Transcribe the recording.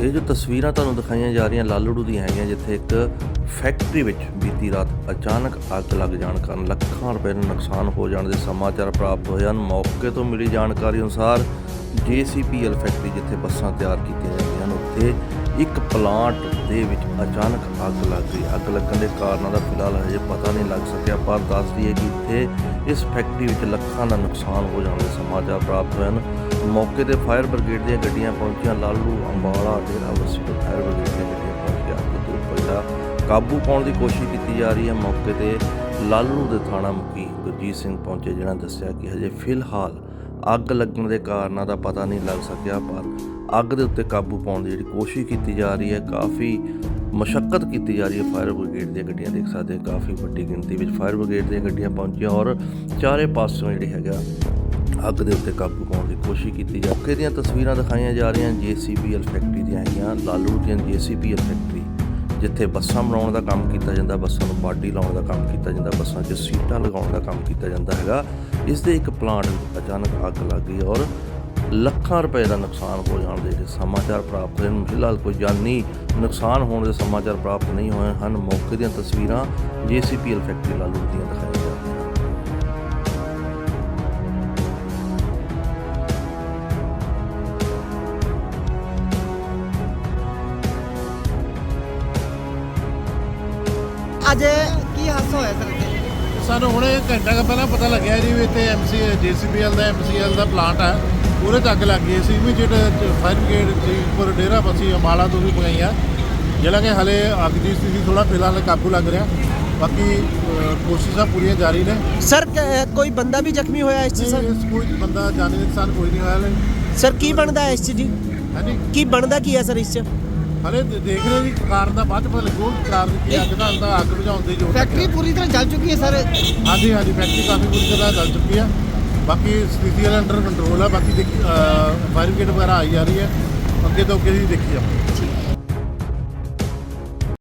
ਇਹ ਜੋ ਤਸਵੀਰਾਂ ਤੁਹਾਨੂੰ ਦਿਖਾਈਆਂ ਜਾ ਰਹੀਆਂ ਲਾਲੜੂ ਦੀਆਂ ਹੈਗੀਆਂ, ਜਿੱਥੇ ਇੱਕ ਫੈਕਟਰੀ ਵਿੱਚ ਬੀਤੀ ਰਾਤ ਅਚਾਨਕ ਅੱਗ ਲੱਗ ਜਾਣ ਕਾਰਨ ਲੱਖਾਂ ਰੁਪਏ ਦਾ ਨੁਕਸਾਨ ਹੋ ਜਾਣ ਦੇ ਸਮਾਚਾਰ ਪ੍ਰਾਪਤ ਹੋਏ ਹਨ। ਮੌਕੇ ਤੋਂ ਮਿਲੀ ਜਾਣਕਾਰੀ ਅਨੁਸਾਰ JCPL ਫੈਕਟਰੀ ਜਿੱਥੇ ਬੱਸਾਂ ਤਿਆਰ ਕੀਤੀਆਂ ਜਾਂਦੀਆਂ ਹਨ, ਉੱਥੇ ਇੱਕ ਪਲਾਂਟ ਦੇ ਵਿੱਚ ਅਚਾਨਕ ਅੱਗ ਲੱਗ ਗਈ। ਅੱਗ ਲੱਗਣ ਦੇ ਕਾਰਨਾਂ ਦਾ ਫਿਲਹਾਲ ਹਜੇ ਪਤਾ ਨਹੀਂ ਲੱਗ ਸਕਿਆ, ਪਰ ਦੱਸਦੀ ਹੈ ਕਿ ਇੱਥੇ ਇਸ ਫੈਕਟਰੀ ਵਿੱਚ ਲੱਖਾਂ ਦਾ ਨੁਕਸਾਨ ਹੋ ਜਾਣ ਦੇ ਸਮਾਚਾਰ ਪ੍ਰਾਪਤ ਹੋਏ ਹਨ। ਮੌਕੇ ਤੇ ਫਾਇਰ ਬ੍ਰਿਗੇਡ ਦੀਆਂ ਗੱਡੀਆਂ ਪਹੁੰਚੀਆਂ। ਲਾਲੂ ਅੰਬਾਲਾ ਡੇਰਾ ਬੱਸੀ ਤੋਂ ਫਾਇਰ ਬ੍ਰਿਗੇਡ ਦੀਆਂ ਗੱਡੀਆਂ ਪਹੁੰਚ ਕੇ ਅੱਗ ਤੋਂ ਪਹਿਲਾਂ ਕਾਬੂ ਪਾਉਣ ਦੀ ਕੋਸ਼ਿਸ਼ ਕੀਤੀ ਜਾ ਰਹੀ ਹੈ। ਮੌਕੇ ਤੇ ਲਾਲੂ ਦੇ ਥਾਣਾ ਮੁਖੀ ਗੁਰਜੀਤ ਸਿੰਘ ਪਹੁੰਚੇ ਜਿਹਨਾਂ ਦੱਸਿਆ ਕਿ ਹਜੇ ਫਿਲਹਾਲ ਅੱਗ ਲੱਗਣ ਦੇ ਕਾਰਨਾਂ ਦਾ ਪਤਾ ਨਹੀਂ ਲੱਗ ਸਕਿਆ, ਪਰ ਅੱਗ ਦੇ ਉੱਤੇ ਕਾਬੂ ਪਾਉਣ ਦੀ ਜਿਹੜੀ ਕੋਸ਼ਿਸ਼ ਕੀਤੀ ਜਾ ਰਹੀ ਹੈ, ਕਾਫੀ ਮਸ਼ੱਕਤ ਕੀਤੀ ਜਾ ਰਹੀ ਹੈ। ਫਾਇਰ ਬ੍ਰਿਗੇਡ ਦੀਆਂ ਗੱਡੀਆਂ ਦੇਖ ਸਕਦੇ ਹੋ, ਕਾਫੀ ਵੱਡੀ ਗਿਣਤੀ ਵਿੱਚ ਫਾਇਰ ਬ੍ਰਿਗੇਡ ਦੀਆਂ ਗੱਡੀਆਂ ਪਹੁੰਚੀਆਂ ਔਰ ਚਾਰੇ ਪਾਸਿਓਂ ਜਿਹੜੀ ਹੈਗਾ ਅੱਗ ਦੇ ਉੱਤੇ ਕਾਬੂ ਪਾਉਣ ਦੀ ਕੋਸ਼ਿਸ਼ ਕੀਤੀ। ਜਾ ਮੌਕੇ ਦੀਆਂ ਤਸਵੀਰਾਂ ਦਿਖਾਈਆਂ ਜਾ ਰਹੀਆਂ JCPL ਫੈਕਟਰੀ ਦੀਆਂ ਹੈਗੀਆਂ, ਲਾਲੂ ਦੀਆਂ JCPL ਫੈਕਟਰੀ ਜਿੱਥੇ ਬੱਸਾਂ ਬਣਾਉਣ ਦਾ ਕੰਮ ਕੀਤਾ ਜਾਂਦਾ, ਬੱਸਾਂ ਨੂੰ ਬਾਡੀ ਲਾਉਣ ਦਾ ਕੰਮ ਕੀਤਾ ਜਾਂਦਾ, ਬੱਸਾਂ 'ਚ ਸੀਟਾਂ ਲਗਾਉਣ ਦਾ ਕੰਮ ਕੀਤਾ ਜਾਂਦਾ ਹੈਗਾ। ਇਸ ਦੇ ਇੱਕ ਪਲਾਂਟ ਅਚਾਨਕ ਅੱਗ ਲੱਗ ਗਈ ਔਰ ਲੱਖਾਂ ਰੁਪਏ ਦਾ ਨੁਕਸਾਨ ਹੋ ਜਾਣ ਦੇ ਜਿਹੜੇ ਸਮਾਚਾਰ ਪ੍ਰਾਪਤ ਹੋਏ ਫਿਲਹਾਲ ਕੋਈ ਜਾਨੀ ਨੁਕਸਾਨ ਹੋਣ ਦੇ ਸਮਾਚਾਰ ਪ੍ਰਾਪਤ ਨਹੀਂ ਹੋਏ ਹਨ। ਮੌਕੇ ਦੀਆਂ ਤਸਵੀਰਾਂ JCPL ਫੈਕਟਰੀ ਲਾਲੂ ਦੀਆਂ ਦਿਖਾਈਆਂ ਅੱਜ ਕੀ ਹਾਦਸਾ ਹੋਇਆ ਸਰ ਇੱਥੇ ਸਾਨੂੰ ਹੁਣੇ ਘੰਟਾ ਕੁ ਪਹਿਲਾਂ ਪਤਾ ਲੱਗਿਆ ਜੀ ਵੀ ਇੱਥੇ ਐਮਸੀ ਜੀਸੀਬੀਐਲ ਦਾ ਐਮਸੀਐਲ ਦਾ ਪਲਾਂਟ ਹੈ ਉਹਦੇ ਅੱਗ ਲੱਗ ਗਈ ਸੀ। ਇਮੀਡੀਏਟ ਫਾਇਰ ਬ੍ਰਿਗੇਡ ਜੀਪੁਰ ਡੇਰਾ ਬਸੀ ਅੰਬਾਲਾ ਤੋਂ ਵੀ ਮੰਗਾਈਆਂ ਜਿਹੜਾ ਕਿ ਹਲੇ ਅੱਗ ਦੀ ਸਥਿਤੀ ਥੋੜਾ ਫਿਲਹਾਲ ਕਾਬੂ ਲੱਗ ਰਿਹਾ। ਬਾਕੀ ਅ, ਕੋਸ਼ਿਸ਼ਾਂ ਪੂਰੀਆਂ ਜਾਰੀ ਨੇ। ਸਰ ਕ- ਕੋਈ ਬੰਦਾ ਵੀ ਜ਼ਖਮੀ ਹੋਇਆ ਇਸ 'ਚ ਸਰ ਇਸ ਕੋਈ ਬੰਦਾ ਜਾਨੀ ਨੁਕਸਾਨ ਕੋਈ ਨਹੀਂ ਹੋਇਆ ਹਲੇ। ਸਰ ਕੀ ਬਣਦਾ ਹੈ ਇਸ ਜੀ ਹਾਂਜੀ। ਕੀ ਬਣਦਾ ਕੀ ਹੈ ਸਰ ਇਸ 'ਚ? ਹਲੇ ਦੇਖ ਰਹੇ ਜੀ ਕਾਰਨ ਦਾ ਬਾਅਦ ਪਤਾ ਲੱਗੂ ਕਾਰਨ ਕੀ ਅੱਗ ਦਾ ਹੁੰਦਾ ਅੱਗ ਬੁਝਾਉਣ ਦੀ ਫੈਕਟਰੀ ਪੂਰੀ ਤਰ੍ਹਾਂ ਜਲ ਚੁੱਕੀ ਹੈ ਸਰ। ਹਾਂਜੀ ਹਾਂਜੀ ਫੈਕਟਰੀ ਕਾਫੀ ਬੁਰੀ ਤਰ੍ਹਾਂ ਜਲ ਚੁੱਕੀ ਆ। ਬਾਕੀ ਸਥਿਤੀ ਅੰਡਰ ਕੰਟਰੋਲ ਆ ਬਾਕੀ ਫਾਇਰ ਬ੍ਰਿਗੇਡ ਵਗੈਰਾ ਆਈ ਜਾ ਰਹੀ ਹੈ। ਅੱਗੇ ਤੋਂ ਅੱਗੇ ਦੀ ਦੇਖੀ ਜਾਵਾਂਗੇ